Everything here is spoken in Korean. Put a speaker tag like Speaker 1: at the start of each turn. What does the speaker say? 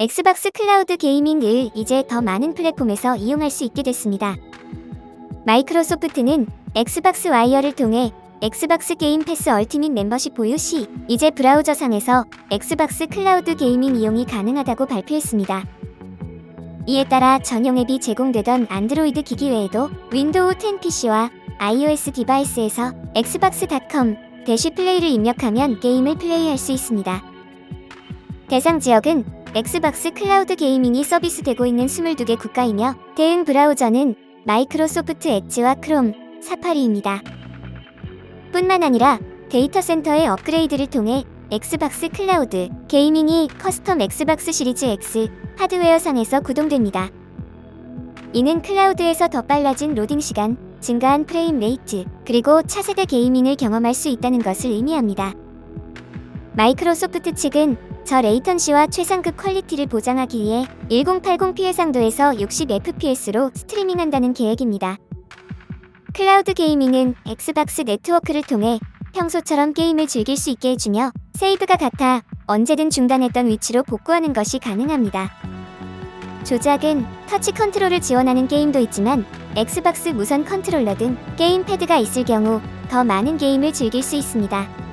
Speaker 1: 엑스박스 클라우드 게이밍을 이제 더 많은 플랫폼에서 이용할 수 있게 됐습니다. 마이크로소프트는 엑스박스 와이어를 통해 엑스박스 게임 패스 얼티밋 멤버십 보유 시 이제 브라우저상에서 엑스박스 클라우드 게이밍 이용이 가능하다고 발표했습니다. 이에 따라 전용 앱이 제공되던 안드로이드 기기 외에도 윈도우 10 PC와 iOS 디바이스에서 엑스박스.com 대시 플레이를 입력하면 게임을 플레이할 수 있습니다. 대상 지역은 엑스박스 클라우드 게이밍이 서비스되고 있는 22개 국가이며 대응 브라우저는 마이크로소프트 엣지와 크롬, 사파리입니다. 뿐만 아니라 데이터 센터의 업그레이드를 통해 엑스박스 클라우드 게이밍이 커스텀 엑스박스 시리즈 X 하드웨어상에서 구동됩니다. 이는 클라우드에서 더 빨라진 로딩 시간, 증가한 프레임 레이트, 그리고 차세대 게이밍을 경험할 수 있다는 것을 의미합니다. 마이크로소프트 측은 저 레이턴 시와 최상급 퀄리티를 보장하기 위해 1080p 해상도에서 60fps로 스트리밍한다는 계획입니다. 클라우드 게이밍은 엑스박스 네트워크를 통해 평소처럼 게임을 즐길 수 있게 해주며 세이브가 같아 언제든 중단했던 위치로 복구하는 것이 가능합니다. 조작은 터치 컨트롤을 지원하는 게임도 있지만 엑스박스 무선 컨트롤러 등 게임 패드가 있을 경우 더 많은 게임을 즐길 수 있습니다.